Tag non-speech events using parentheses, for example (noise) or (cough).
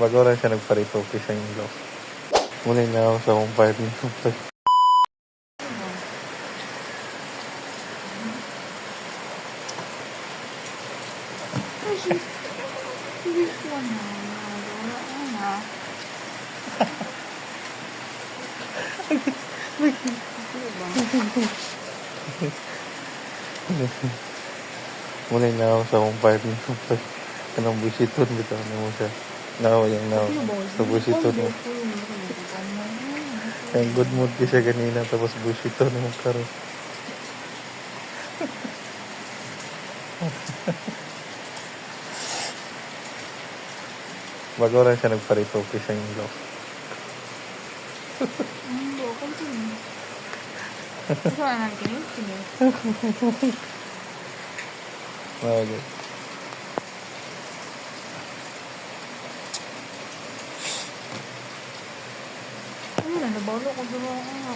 Bago rin siya nagparitoke sa inyo. Muli na ako sa kumpayad ng kumpay. Hindi ko na. Wala na. Muli na ako sa kumpayad ng kumpay. Anong busiton dito? Ano mo siya? Nawa yung nawa. Sa busiton mo. Kaya good mood ka siya kanina tapos busiton mo karon. (laughs) Bago rin siya nagparitoke sa inyo. Hindi, continue. Ito na natin. Sige. Bago. Ano na, nabalo ko doon ako.